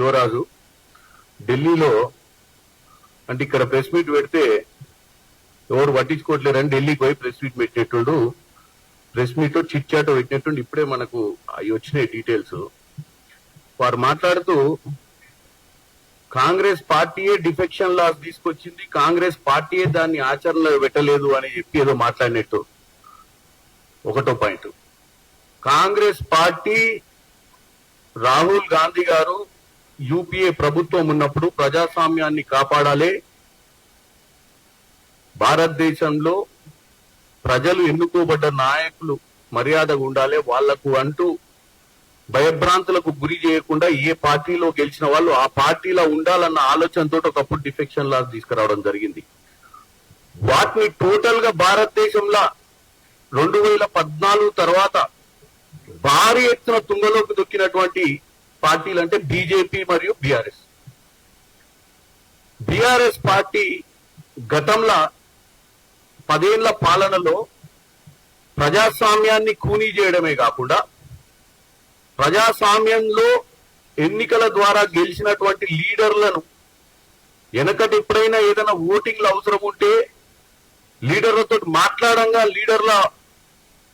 యువరాజు ఢిల్లీలో అంటే ఇక్కడ ప్రెస్ మీట్ పెడితే ఎవరు పట్టించుకోవట్లేరని ఢిల్లీకి పోయి ప్రెస్ మీట్ పెట్టినట్టుండు ప్రెస్ మీట్ చిట్ చాట్ పెట్టినట్టుండి ఇప్పుడే మనకు అవి వచ్చినాయి డీటెయిల్స్. వారు మాట్లాడుతూ కాంగ్రెస్ పార్టీయే డిఫెక్షన్ లాస్ తీసుకొచ్చింది కాంగ్రెస్ పార్టీయే దాన్ని ఆచరణలో పెట్టలేదు అని చెప్పి ఏదో మాట్లాడినట్టు. ఒకటో point. Congress party Rahul Gandhi గారు యూపీఏ ప్రభుత్వం ఉన్నప్పుడు ప్రజాస్వామ్యాన్ని కాపాడాలి. భారతదేశంలో ప్రజలు ఎన్నుకోబడ్డ నాయకులు మర్యాదగా ఉండాలి. వాళ్ళకు అంటూ భయభ్రాంతులకు గురి చేయకుండా ఏ పార్టీలో గెలిచిన వాళ్ళు ఆ పార్టీలో ఉండాలన్న ఆలోచనతో ఒకప్పుడు డిఫెక్షన్ లా తీసుకురావడం జరిగింది. వాటిని టోటల్గా భారతదేశంలో రెండు వేల పద్నాలుగు తర్వాత భారీ ఎత్తున తుంగలోకి దొక్కినటువంటి పార్టీలు అంటే బీజేపీ మరియు బీఆర్ఎస్ బీఆర్ఎస్ పార్టీ గతంలో పదేళ్ళ పాలనలో ప్రజాస్వామ్యాన్ని కూనీ చేయడమే కాకుండా ప్రజాస్వామ్యంలో ఎన్నికల ద్వారా గెలిచినటువంటి లీడర్లను వెనకటి ఎప్పుడైనా ఏదైనా ఓటింగ్లు అవసరం ఉంటే లీడర్లతో మాట్లాడంగా లీడర్ల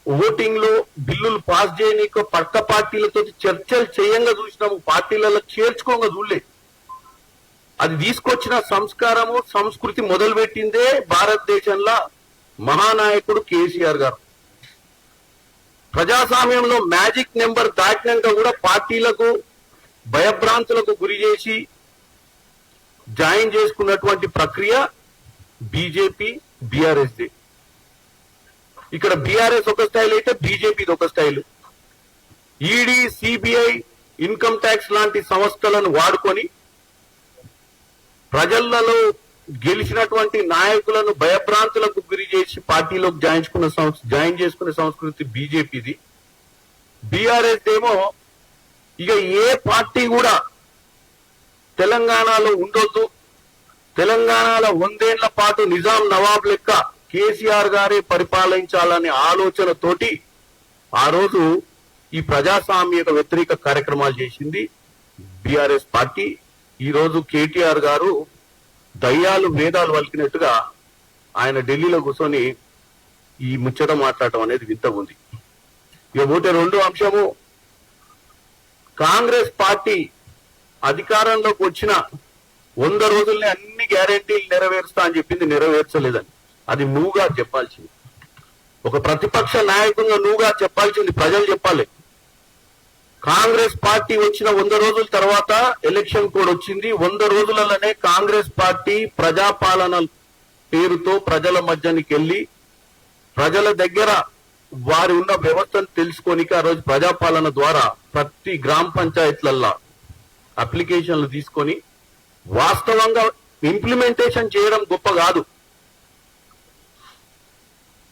ఓటింగ్లో బిల్లులు పాస్ చేయనీక పక్క పార్టీలతో చర్చలు చేయంగా చూసినాము. పార్టీలలో చేర్చుకోగా చూడలే. అది తీసుకొచ్చిన సంస్కారము సంస్కృతి మొదలుపెట్టిందే భారతదేశంలో మహానాయకుడు కేసీఆర్ గారు. ప్రజాస్వామ్యంలో మ్యాజిక్ నెంబర్ దాటినాక కూడా పార్టీలకు భయభ్రాంతులకు గురి చేసి జాయిన్ చేసుకున్నటువంటి ప్రక్రియ బీజేపీ బీఆర్ఎస్ది. ఇక్కడ బీఆర్ఎస్ ఒక స్టైల్ అయితే బీజేపీది ఒక style ED CBI income tax లాంటి సంస్థలను వాడుకొని ప్రజలలో గెలిచినటువంటి నాయకులను భయభ్రాంతులకు గురి చేసి పార్టీలోకి జాయించుకున్న సంస్- జాయిన్ చేసుకునే సంస్కృతి బీజేపీది బీఆర్ఎస్ ఏమో ఇక ఏ పార్టీ కూడా తెలంగాణలో ఉండొద్దు. తెలంగాణలో వందేళ్ళ పాటు నిజాం నవాబ్ లెక్క కేసీఆర్ గారే పరిపాలించాలనే ఆలోచనతోటి ఆ రోజు ఈ ప్రజాస్వామ్యక వ్యతిరేక కార్యక్రమాలు చేసింది బీఆర్ఎస్ పార్టీ. ఈరోజు కేటీఆర్ గారు దయ్యాలు వేదాలు వలికినట్టుగా ఆయన ఢిల్లీలో కూర్చొని ఈ ముచ్చట మాట్లాడటం అనేది వింత ఉంది. ఇక పోతే రెండో అంశము కాంగ్రెస్ పార్టీ అధికారంలోకి వచ్చిన వంద రోజుల్ని అన్ని గ్యారెంటీలు నెరవేరుస్తా అని చెప్పింది నెరవేర్చలేదని. అది నువ్వుగా చెప్పాల్సింది. ఒక ప్రతిపక్ష నాయకుడిగా నువ్వుగా చెప్పాల్సింది ప్రజలు చెప్పాలి. కాంగ్రెస్ పార్టీ వచ్చిన వంద రోజుల తర్వాత ఎలక్షన్ కోడ్ వచ్చింది. వంద రోజులలోనే కాంగ్రెస్ పార్టీ ప్రజాపాలన పేరుతో ప్రజల మధ్యనికి వెళ్ళి ప్రజల దగ్గర వారి ఉన్న వ్యవస్థను తెలుసుకోనిక ఆ రోజు ప్రజాపాలన ద్వారా ప్రతి గ్రామ పంచాయతీలల్లో అప్లికేషన్లు తీసుకొని వాస్తవంగా ఇంప్లిమెంటేషన్ చేయడం గొప్ప కాదు.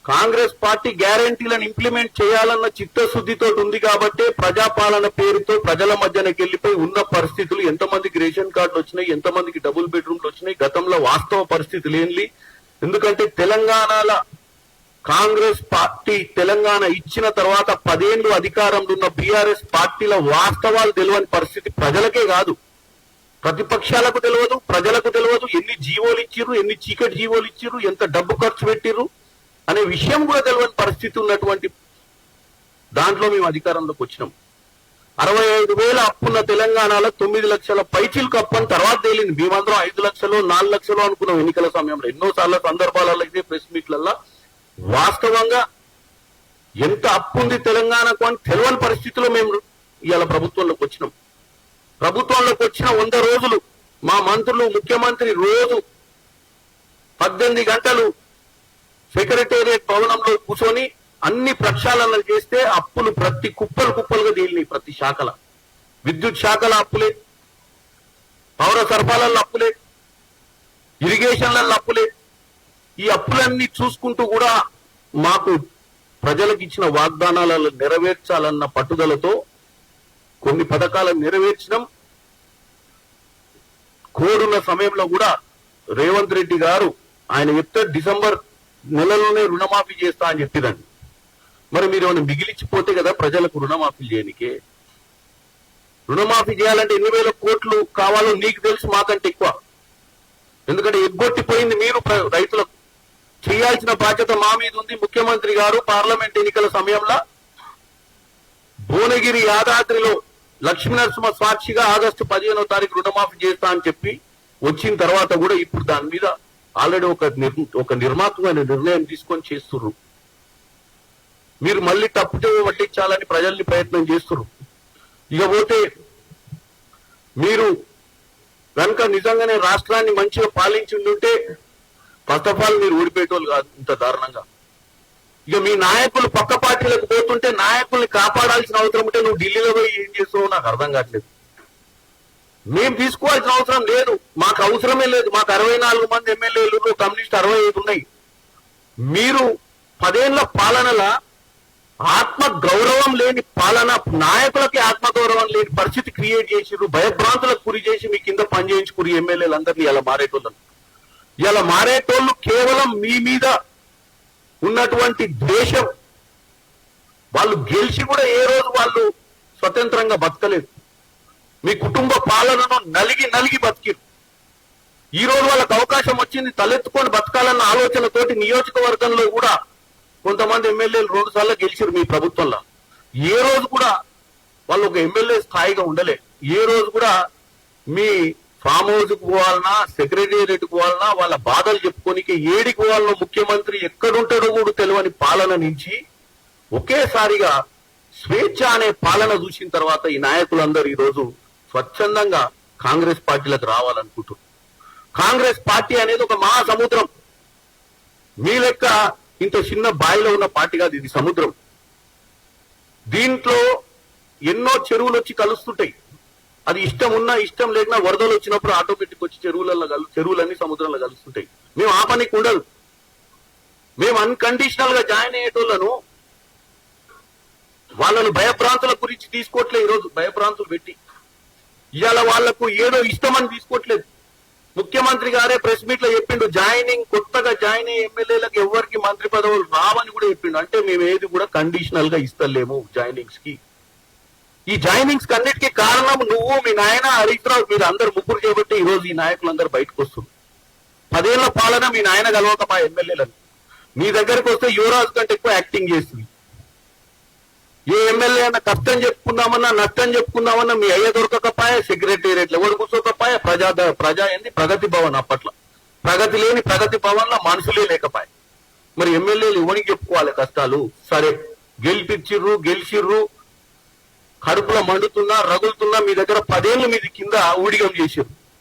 కాంగ్రెస్ పార్టీ గ్యారంటీలను ఇంప్లిమెంట్ చేయాలన్న చిత్తశుద్ధితో ఉంది కాబట్టి ప్రజాపాలన పేరుతో ప్రజల మధ్యనకి వెళ్ళిపోయి ఉన్న పరిస్థితులు ఎంతమందికి రేషన్ కార్డులు వచ్చినాయి ఎంతమందికి డబుల్ బెడ్రూమ్లు వచ్చినాయి గతంలో వాస్తవ పరిస్థితులు ఏంటి ఎందుకంటే తెలంగాణల కాంగ్రెస్ పార్టీ తెలంగాణ ఇచ్చిన తర్వాత పదేళ్ళు అధికారంలో ఉన్న బీఆర్ఎస్ పార్టీల వాస్తవాలు తెలియని పరిస్థితి ప్రజలకే కాదు. ప్రతిపక్షాలకు తెలియదు ప్రజలకు తెలియదు ఎన్ని జీవోలు ఇచ్చిర్రు ఎన్ని చీకటి జీవోలు ఇచ్చిర్రు ఎంత డబ్బు ఖర్చు పెట్టిర్రు అనే విషయం కూడా తెలియని పరిస్థితి ఉన్నటువంటి దాంట్లో మేము అధికారంలోకి వచ్చినాం. అరవై ఐదు వేల అప్పున్న తెలంగాణలో తొమ్మిది లక్షల పైచిలకు అప్పు తర్వాత తేలింది. మేమందరం ఐదు లక్షలు నాలుగు లక్షలు అనుకున్నాం ఎన్నికల సమయంలో. ఎన్నో సార్ల సందర్భాలలో అయితే ప్రెస్ మీట్లల్లో. వాస్తవంగా ఎంత అప్పు ఉంది తెలంగాణకు అని తెలియని పరిస్థితిలో మేము ఇవాళ ప్రభుత్వంలోకి వచ్చినాం. ప్రభుత్వంలోకి వచ్చిన వంద రోజులు మా మంత్రులు ముఖ్యమంత్రి రోజు పద్దెనిమిది గంటలు సెక్రటేరియట్ భవనంలో కూర్చొని అన్ని ప్రక్షాళనలు చేస్తే అప్పులు ప్రతి కుప్పలు కుప్పలుగా తేలినాయి ప్రతి శాఖల. విద్యుత్ శాఖల అప్పులే పౌర సరఫరాల అప్పులే ఇరిగేషన్ల అప్పులే. ఈ అప్పులన్నీ చూసుకుంటూ కూడా మాకు ప్రజలకు ఇచ్చిన వాగ్దానాలను నెరవేర్చాలన్న పట్టుదలతో కొన్ని పథకాలను నెరవేర్చడం కోరున్న సమయంలో కూడా రేవంత్ రెడ్డి గారు ఆయన చెప్తే డిసెంబర్ నెలలోనే రుణమాఫీ చేస్తా అని చెప్పిరండి. మరి మీరు ఏమైనా మిగిలిచ్చిపోతే కదా ప్రజలకు రుణమాఫీ చేయనికే. రుణమాఫీ చేయాలంటే ఎన్ని వేల కోట్లు కావాలో నీకు తెలుసు మాకంటే ఎక్కువ. ఎందుకంటే ఎగ్గొట్టిపోయింది మీరు రైతులకు. చేయాల్సిన బాధ్యత మా మీద ఉంది. ముఖ్యమంత్రి గారు పార్లమెంట్ ఎన్నికల సమయంలో భువనగిరి యాదాద్రిలో లక్ష్మీనరసింహ సాక్షిగా ఆగస్టు పదిహేనో తారీఖు రుణమాఫీ చేస్తా అని చెప్పి వచ్చిన తర్వాత కూడా ఇప్పుడు దాని మీద ఆల్రెడీ ఒక నిర్- ఒక నిర్మాతమైన నిర్ణయం తీసుకొని చేస్తుర్రు. మీరు మళ్ళీ తప్పుతో పట్టించాలని ప్రజల్ని ప్రయత్నం చేస్తున్నారు ఇకపోతే మీరు కనుక నిజంగానే రాష్ట్రాన్ని మంచిగా పాలించి ఉంటే ఫస్ట్ ఆఫ్ ఆల్ మీరు ఓడిపోయేటోళ్ళు కాదు ఇంత దారుణంగా. ఇక మీ నాయకులు పక్క పార్టీలకు పోతుంటే నాయకుల్ని కాపాడాల్సిన అవసరం ఉంటే నువ్వు ఢిల్లీలో పోయి ఏం చేస్తావు నాకు అర్థం కావట్లేదు. మేము తీసుకోవాల్సిన అవసరం లేదు. మాకు అవసరమే లేదు. మాకు అరవై నాలుగు మంది ఎమ్మెల్యేలు కమ్యూనిస్ట్ అరవై ఐదు ఉన్నాయి. మీరు పదేళ్ళ పాలనల ఆత్మ గౌరవం లేని పాలన నాయకులకి ఆత్మ గౌరవం లేని పరిస్థితి క్రియేట్ చేసిర్రు. భయభ్రాంతులకు గురి చేసి మీ కింద పనిచేయించుకురు ఎమ్మెల్యేలందరినీ. ఇలా మారేటోళ్ళని. ఇలా మారేటోళ్ళు కేవలం మీ మీద ఉన్నటువంటి ద్వేషం. వాళ్ళు గెలిచి కూడా ఏ రోజు వాళ్ళు స్వతంత్రంగా బతకలేదు. మీ కుటుంబ పాలనను నలిగి నలిగి బతికిరు. ఈ రోజు వాళ్ళకి అవకాశం వచ్చింది తలెత్తుకొని బతకాలన్న ఆలోచనతోటి నియోజకవర్గంలో కూడా కొంతమంది ఎమ్మెల్యేలు రెండు సార్లు గెలిచారు మీ ప్రభుత్వంలో. ఏ రోజు కూడా వాళ్ళు ఒక ఎమ్మెల్యే స్థాయిగా ఉండలే. ఏ రోజు కూడా మీ ఫామ్ హౌస్కి పోవాలన్నా సెక్రటేరియట్ పోవాలన్నా వాళ్ళ బాధలు చెప్పుకోనికి ఏడికి పోవాలన్నా ముఖ్యమంత్రి ఎక్కడుంటాడో కూడా తెలియని పాలన నుంచి ఒకేసారిగా స్వేచ్ఛ అనే పాలన చూసిన తర్వాత ఈ నాయకులందరూ ఈ రోజు స్వచ్ఛందంగా కాంగ్రెస్ పార్టీలకు రావాలనుకుంటున్నారు. కాంగ్రెస్ పార్టీ అనేది ఒక మహాసముద్రం. మీ లెక్క ఇంత చిన్న బాయిలో ఉన్న పార్టీ కాదు ఇది సముద్రం. దీంట్లో ఎన్నో చెరువులు వచ్చి కలుస్తుంటాయి. అది ఇష్టం ఉన్నా ఇష్టం లేకున్నా వరదలు వచ్చినప్పుడు ఆటోమేటిక్ వచ్చి చెరువులలో కలు చెరువులన్నీ సముద్రంలో కలుస్తుంటాయి. మేము ఆ పనికి ఉండదు. మేము అన్కండిషనల్గా జాయిన్ అయ్యేటోళ్ళను వాళ్ళను భయప్రాంతుల గురించి తీసుకోవట్లే ఈరోజు. భయప్రాంతులు పెట్టి ఇవాళ వాళ్ళకు ఏదో ఇష్టమని తీసుకోవట్లేదు ముఖ్యమంత్రి గారే ప్రెస్ మీట్లో చెప్పిండు జాయినింగ్ కొత్తగా జాయిన్ అయ్యే ఎమ్మెల్యేలకు ఎవరికి మంత్రి పదవులు రావని కూడా చెప్పిండు. అంటే మేము ఏది కూడా కండిషనల్గా ఇస్తలేము జాయినింగ్స్కి ఈ జాయినింగ్స్కి అన్నిటికీ కారణం నువ్వు మీ నాయన హరీష్రావు మీరు అందరు ముగ్గురు చేపట్టి ఈ రోజు ఈ నాయకులందరూ బయటకు వస్తుంది పదేళ్ళ పాలన మీ నాయన కలవక మా ఎమ్మెల్యేలను. మీ దగ్గరకు వస్తే యువరాజు కంటే ఎక్కువ యాక్టింగ్ చేస్తుంది. ఏ ఎమ్మెల్యే అన్న కష్టం చెప్పుకుందామన్నా నష్టం చెప్పుకుందామన్నా మీ అయ్య దొరకకపాయ సెక్రటేరియట్ ఎవరు కూర్చోకపాయ ప్రజా ప్రజా ఏంది? ప్రగతి భవన్ అప్పట్లో. ప్రగతి లేని ప్రగతి భవన్లో మనుషులే లేకపాయ. మరి ఎమ్మెల్యేలు ఎవరికి చెప్పుకోవాలి కష్టాలు? సరే గెలిపించిర్రు గెలిచిర్రు కడుపులో మండుతున్నా రగులుతున్నా మీ దగ్గర పదేళ్ళు మీది కింద ఊడిగం చేసిర్రు.